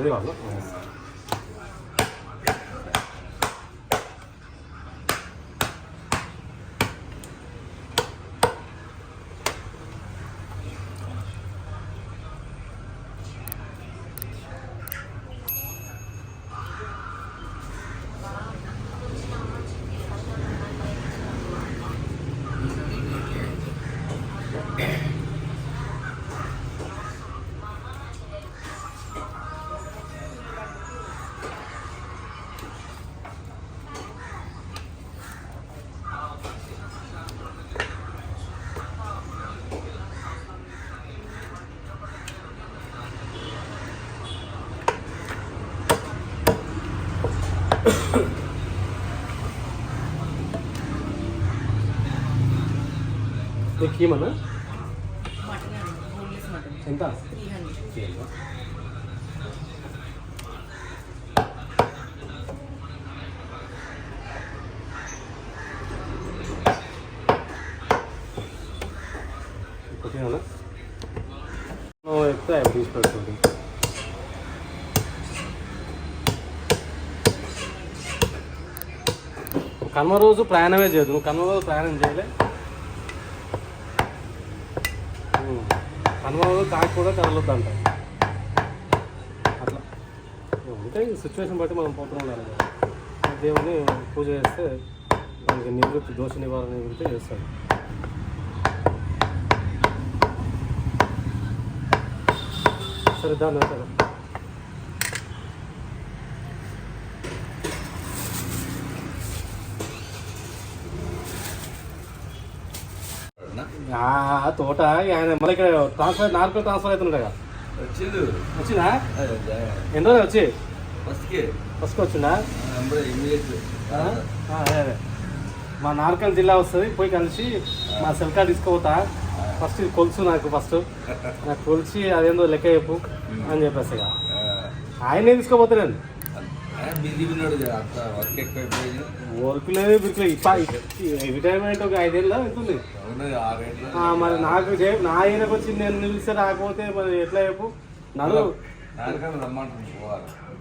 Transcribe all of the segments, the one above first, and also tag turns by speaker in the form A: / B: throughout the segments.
A: అది వాళ్ళు నీకు కీమన్నా
B: మటన్ అండి బోన్లెస్ మటన్
A: ఎంత
B: త్రీ హండ్రెడ్
A: కొద్దిగా ఎత్తే తీసి పెడుతుంది కనుమ రోజు ప్రయాణమే చేయదు నువ్వు కనుమ రోజు ప్రయాణం చేయలే కనుమ కాకి కూడా కదలొద్దంట. అట్లా. అంటే సిచ్యువేషన్ బట్టి మనం పోతూ ఉండాలి దేవుని పూజ చేస్తే దానికి నివృత్తి దోష నివారణ నివృత్తి చేస్తాడు. సరే దాన్ని సరే ఆ తోట ఆయన మళ్ళీ ఇక్కడ ట్రాన్స్ఫర్ నార్కల్ ట్రాన్స్ఫర్ అవుతున్నాడు కదా
C: వచ్చిండు.
A: వచ్చినా వచ్చి?
C: ఫస్ట్కి
A: వచ్చిందా అదే మా నార్కల్ జిల్లా వస్తుంది పోయి కలిసి మా సెల్ కార్డ్ తీసుకోపోతా. ఫస్ట్ ఇది కొలుసు నాకు ఫస్ట్ నాకు కొలిచి అదేందో లెక్క చెప్పు అని చెప్పేసి ఆయన
C: తీసుకోపోతున్నాను వర్క్
A: లేదు రిటైర్మెంట్ ఒక ఐదేళ్ళ అవుతుంది. మరి నాకు నా ఆయనకు వచ్చి నేను నిలిస్తే రాకపోతే మరి ఎట్లా చెప్పు? నడు.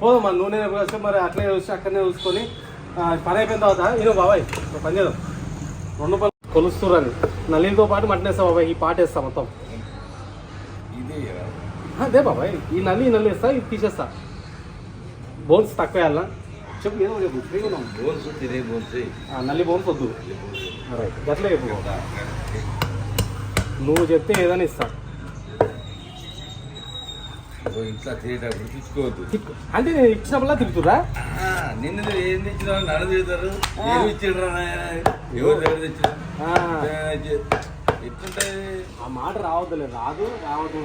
A: పోదు మరి నూనె ఎప్పుడు వస్తే మరి అట్లే చూసి అక్కడనే చూసుకొని పని అయిపోయిన తర్వాత ఇదో బాబాయ్ పని చేద్దాం. రెండు పనులు కొలుస్తుర్రని. నల్లితో పాటు మటనేస్తా బాబాయ్ ఈ పాట వేస్తా మొత్తం. అదే బాబాయ్ ఈ నల్లి ఈ నల్లి వేస్తా ఇది తీసేస్తా బోన్స్ తక్కువ వేయాలా చెప్పు ఏదో చెప్పు. ఫ్రీగా ఉన్నాం.
C: బోన్స్ తినే బోన్స్
A: నల్లి బోన్స్ వద్దు రైట్ గట్లే చెప్పు. నువ్వు చెప్తే ఏదైనా ఇస్తా.
C: ఇంట్లో తినేటప్పుడు
A: తిక్కు. అంటే నేను ఇచ్చినప్పుడల్లా తిరుగుతురా
C: ఆ, నిన్న ఏం తెచ్చినా నన్ను తిడతారు. ఏమి ఇచ్చిండ్రా? ఎవరు దగ్గర తెచ్చిన ఎట్లుంటాయి?
A: ఆ మాట రావద్దులే రాదు రావద్దు.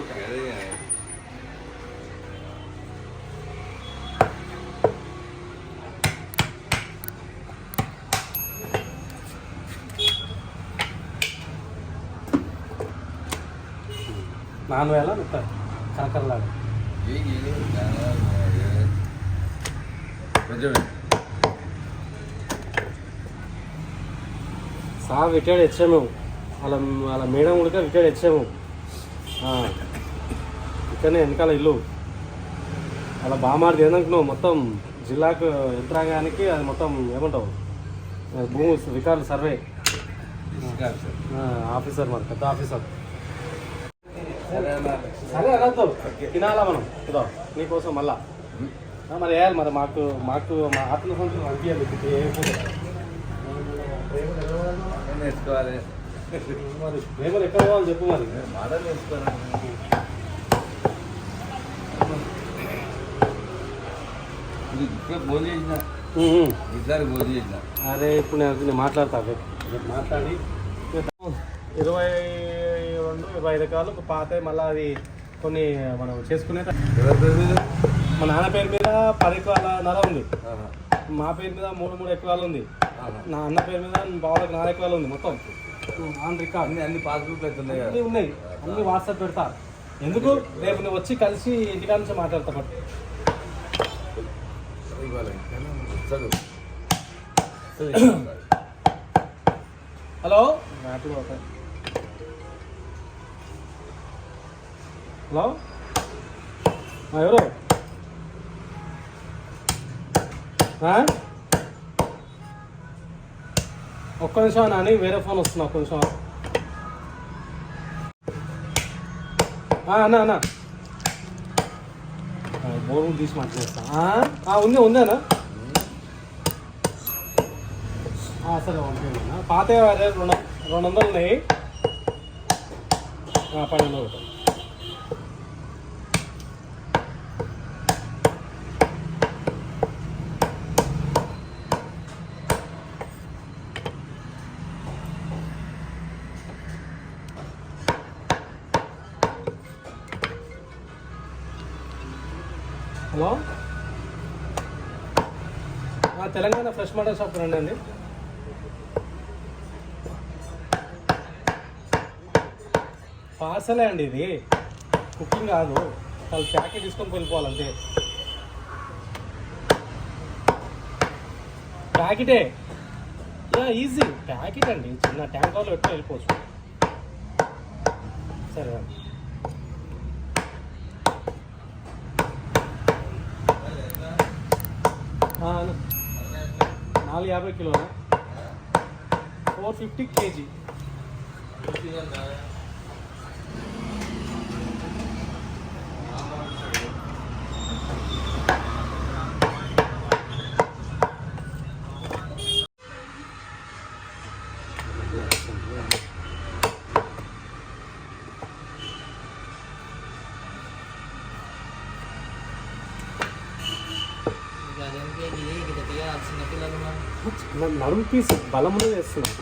A: వేళ మెత్త కరకరలాడు. సార్ రిటైర్డ్ హెచ్ఎం వాళ్ళ వాళ్ళ మేడం కూడా రిటైర్డ్ హెచ్ఎం ఇక్కడనే వెనకాల ఇల్లు. వాళ్ళ బామాడిది ఏందనుకున్నావు? మొత్తం జిల్లాకు యంత్రాంగానికి అది మొత్తం ఏమంటావు? భూమి రికార్డు సర్వే.
C: తీసుకురాదు సార్.
A: ఆ, ఆఫీసర్ మరి పెద్ద ఆఫీసర్.
C: సరే
A: అనద్దు తినాలా మనం? ఇదో నీకోసం మళ్ళా. మరి వేయాలి మరి మాకు మాకు మా అనిపించాలి ఏ పూట.
C: ఏం నేర్చుకోవాలి?
A: మరి ప్రేమలు ఎక్కడ పోవాలి చెప్పు మరి.
C: మాటలు నేర్చుకోవాలి ఇప్పుడే భోజనం చేసిన. భోజనం
A: అరే ఇప్పుడు నేను మాట్లాడతా మాట్లాడి. ఇరవై ఇరవై ఒక పాత మళ్ళీ అది కొన్ని మనం చేసుకునే మా నాన్న పేరు మీద పది నర ఉంది. మా పేరు మీద మూడు మూడు ఎకరాలు ఉంది. నా అన్న పేరు మీద బావలకు నాలుగు ఎకరాలు ఉంది మొత్తం. On record.
C: అన్ని అన్ని పాస్బుక్లు అవుతున్నాయి
A: అన్నీ ఉన్నాయి. అన్ని వాట్సాప్ పెడతా. ఎందుకు? రేపు నువ్వు వచ్చి కలిసి ఇంటికాడ నుంచి మాట్లాడతా పట్టు హలో? హలో ఎవరు ఒక్క నిమిషం నాని వేరే ఫోన్ వస్తున్నా ఒక్క నిమిషం. అన్నా అన్న. అన్న బోర్డు తీసి మాట్లాడేస్తా ఉంది ఉంది అన్న. సరే పంపించండి పాత రెండు రెండు వందలు ఉన్నాయి. పన్నెండు ఒకటి తెలంగాణ ఫ్రెష్ మటన్ షాప్ రండి అండి. పార్సలే అండి ఇది. కుకింగ్ కాదు. వాళ్ళు ప్యాకెట్ తీసుకొని వెళ్ళిపోవాలంతే ప్యాకెటే? ఈజీ. ప్యాకెట్ అండి. చిన్న ట్యాంక్ కవర్లో పెట్టుకొని వెళ్ళిపోవచ్చు. సరే అండి. ఆ, నాలుగు యాభై కిలోలు ఫోర్ ఫిఫ్టీ కేజీ నడుము పీస్ బలమునే చేస్తున్నాం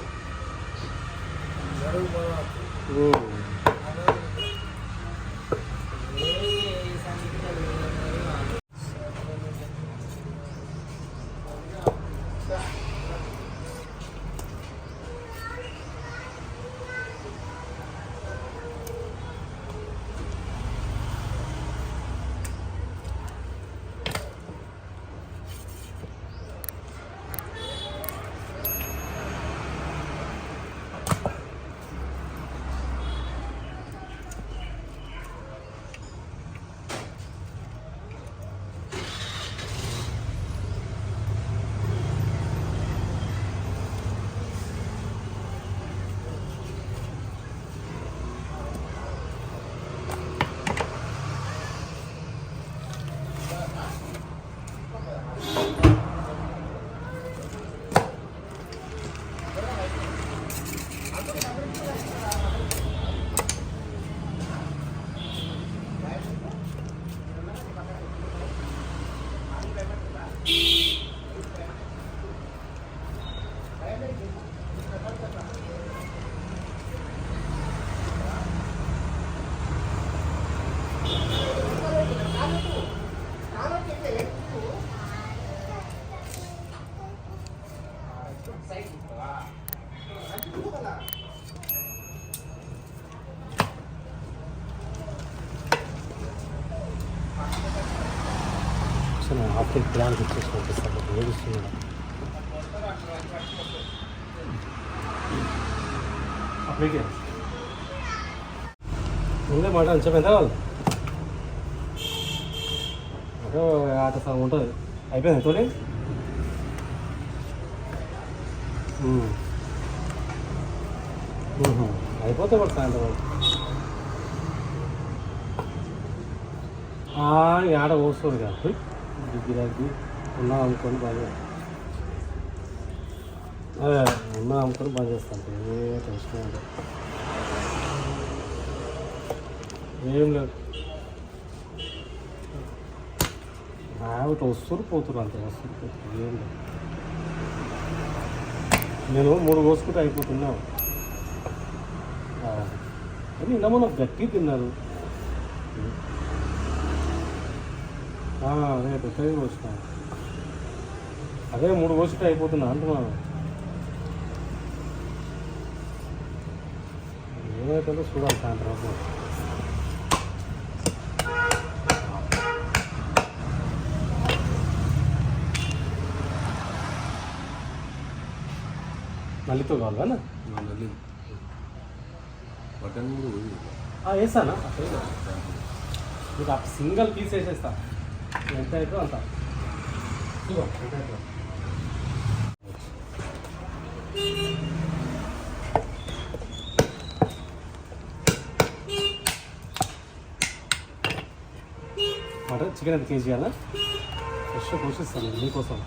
A: ఆఫ్టర్ ప్లాన్ వచ్చేసి పంపిస్తాను ఏడుస్తున్నాడు అప్పటికే ముందే మాట చెప్పేదా ఆట ఉంటుంది అయిపోయింది తోలి అయిపోతే పడు సాయంత్రం ఆడ పోస్తుంది కదా గిరాకీ ఉన్నా అమ్ముకొని బాగా ఉన్నా అమ్ముకొని బాగా చేస్తాను ఏ టెన్షన్ ఏం లేదు. ఒకటి వస్తున్నారు పోతున్నారు అంతే వస్తున్నారు పోతున్నారు ఏం లేదు. నేను మూడు కోసుకుంటే అయిపోతున్నావు కానీ నిన్న మనం గట్టి తిన్నారు. అదే పెద్దగా వచ్చిన అదే మూడు కోసితే అయిపోతున్నా అంటున్నాను. ఏమైతుందో చూడాలి సాయంత్రం. మళ్ళీతో కావాలా
C: బటన్ కూడా
A: వేసానా మీకు సింగిల్ పీస్ వేసేస్తా ఎంత అవుతుందో అంత మటన్ చికెన్ ఎంత కేజీ కదా ఫ్రెష్గా కోసిస్తాను మీకోసం.